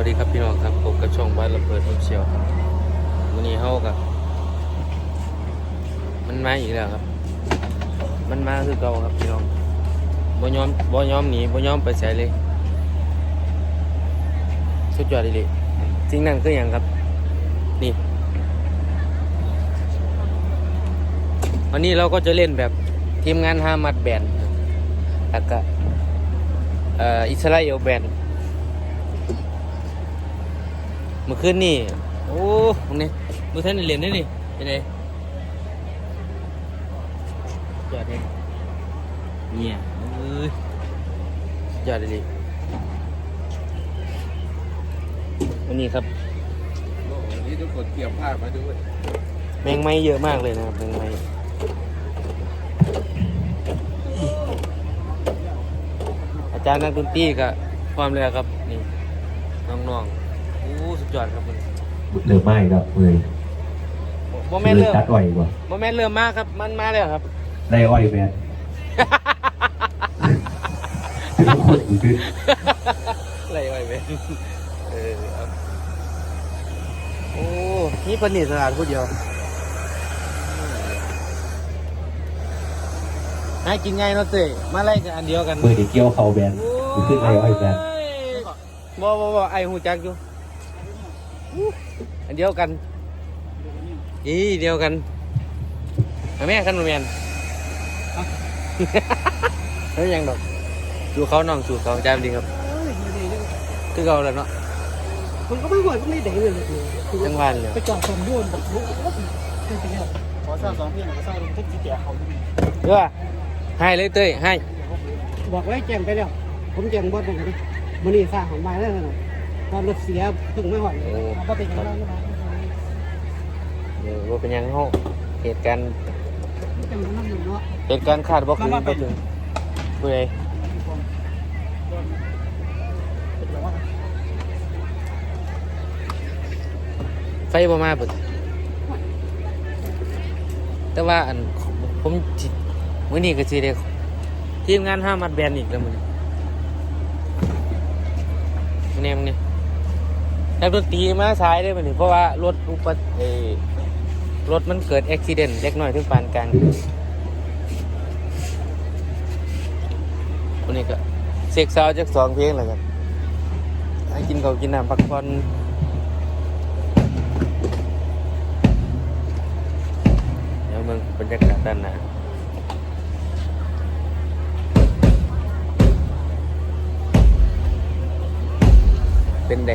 วัสดีครับพี่น้องครับผมกับช่องบ้านระเบิดทุกเชียวครับวันนี้เฮากับมันมาอีกแล้วครับ มันมาคือเก่าครับพี่น้องบ่ยอมบ่ยอมหนีบ่ยอมไปใส่เลยสุดยอดเลยสิ่งนั้นคืออย่างครับ นี่ วันนี้เราก็จะเล่นแบบทีมงานฮามัดแบนแล้วก็อิสราเอลแบนด์เมื่อคืนนี่ โอ้ตรงนี้มือท่านได้เรียนได้นี่เป็นไงยอดเลยเนี่ยเอ้ยยอดเลยดิวันนี้ครับโอ้โหนี่ทุกคนเตรียมผ้ามาด้วยแมงไม้เยอะมากเลยนะครับแมงไม้อาจารย์นักดนตรีก็พร้อมเลยครับนี่น้องๆโอ้สุด ยอดครับมันเริ่มไหม้แล้วเลยโมแม่นเลยเริ่มตัดอ้อยกว่าโมแม่นเริ่มมากครับ มันมาแล้วครับ ได้อ้อยแมนถึงคนอีกคืออะไรไว้เว้ยเออเอาโอ้นี่ปนิสถานพูดเดียวให้กินไงเนาะเต้ยมาไล่กันอันเดียวกันมือที่เกี่ยวเขาแบนมันขึ้นได้อ้อยแบนบ่บ่บ่ไอหูจักอยู่ อู้อันเดียวกันอีเดียวกันเอาแม่ขันบ่แมนเฮ้ยยังดอกชูเขาน้องชูเขาจามดีครับคือเขาแล้วเนาะมันก็ไม่ไหวก็ไม่ได้เลยคือจังหวะเลยไปจอดสมบูรณ์แบบรู้ว่าเป็นไปแล้วขอสร้างสองเพียงขอสร้างทุกที่แก่เขาด้วยเด้อให้เลยเต้ยให้บอกไว้แจ้งไปแล้วผมแจ้งบอสบอกเลยมันนี่สร้างของไม้แล้วนะ ตอรถเสียถึงไม่ไหวก็ติดกันแล้วนะเดี๋ยวว่าเป็นหยังเฮาเหตุการณ์จังนั้นอยู่เนาะ เหตุการณ์คาดบ่คืนบ่ถึงผู้ใดไฟบ่มาเบิดแต่ว่าอันผมสิมื้อนี้ก็สิได้ทีมงานห้ามัดแบนอีกแล้วมื้อนี้มื้อนี้มื้อนี้ นักดนตรีมาสายได้มื้อนี้เพราะว่ารถอุบัติเอรถมันเกิดอุบิเหตุเล็กน้อยถึงปานกลางวันนี้ก็เสกซาวจากสองเพลงแล้วกันให้กินเขาวกินน้ำพักผ่อนเดี๋ยวมึงบรรยากาศด้านหน้าเป็นได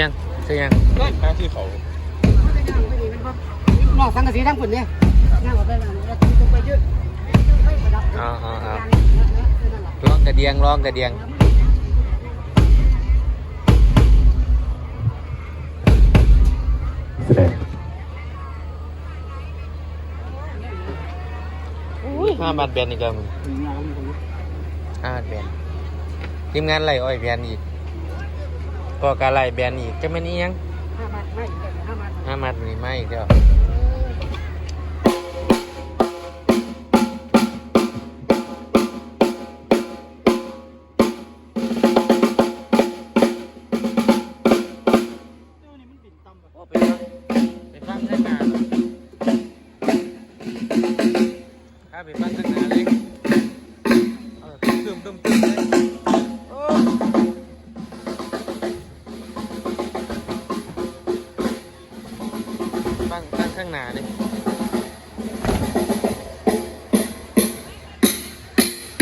ยังคือยังหน้าที่เขานอกสังกะสีทั้งคนเนี่ยนั่งเอาไปแล้วแล้วต้องไปยืดอ๋ออ๋ออ๋อร้องกระเดียงร้องกระเดียงแสดงอุ้ยห้าบาทแบนอีกแล้วมึงห้าบาทแบนทีมงานไล่อ้อยแบนอีก ก็การไล่แบนอีกจะไม่นี่ยังห้าบาทไม่ห้าบาทห้าบาทนี่ไม่อีกแล้ว ฟังฟังข้างหนาเลย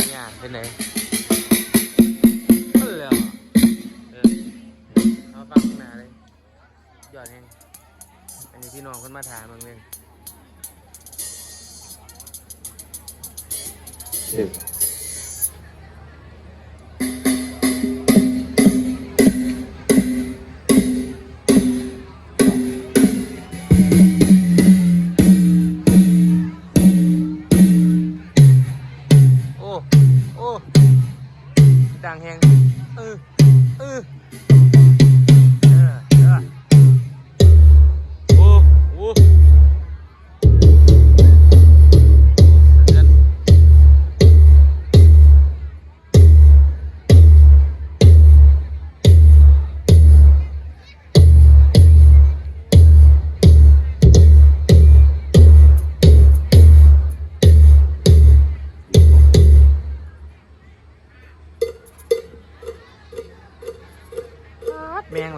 เนี่ยเป็นไหนเออเออเอาฟังข้างหนาเลยยอดแฮงอันนี้พี่น้องคนมาถามมึงเลยเด็กโอ้โ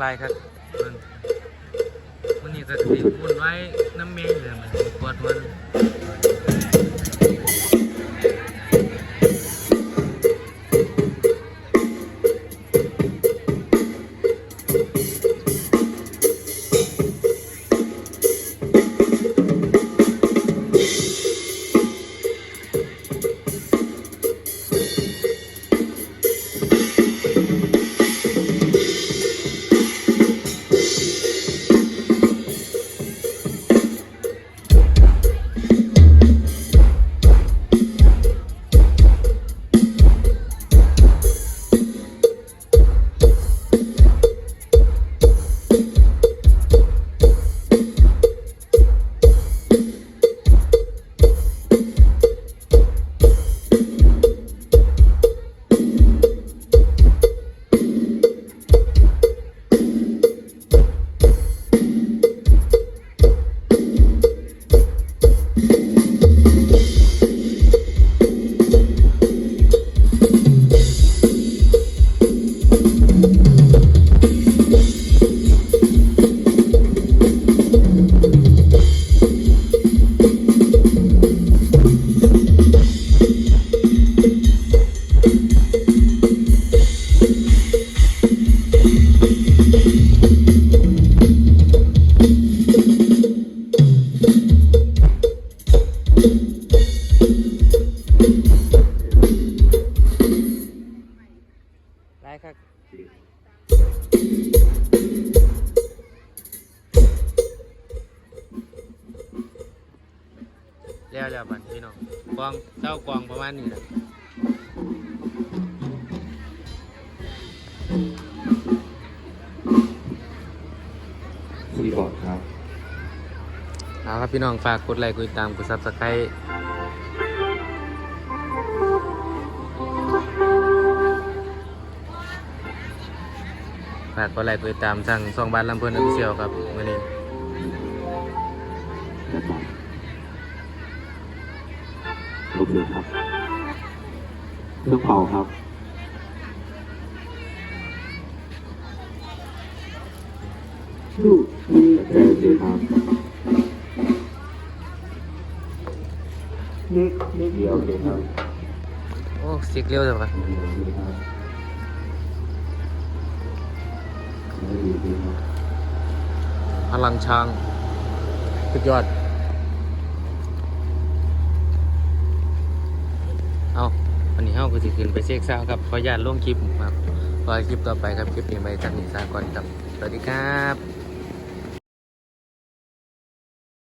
ลายครับมันมันนี่ก็ถือวุ่นไว้น้ำเมงเลยมันปวดมัน องกองเจ้ากองประมาณนี้แหละคีย์บอร์ดครับเอาครับพี่น้องฝากกดไลค์กดติดตามกดซับสไครต์ฝากกดไลค์กดติดตามทางซองบ้านลำเพลินอภิเชียวครับวันนี้ โอเคครับเครื่องเป่าครับลูกนี่โอเคครับนี่นี่เดียวโอเคครับโอ้สิกเร็วจังวะโอเคครับแล้วดีดีครับพลังช้างสุดยอด เอาวันนี้เฮาก็สิขึ้นไปเช็คซาวครับขออนุญาตลงคลิปครับรอคลิปต่อไปครับคลิปนี้ไปจากนี้ซาก่อนครับสวัสดีครับ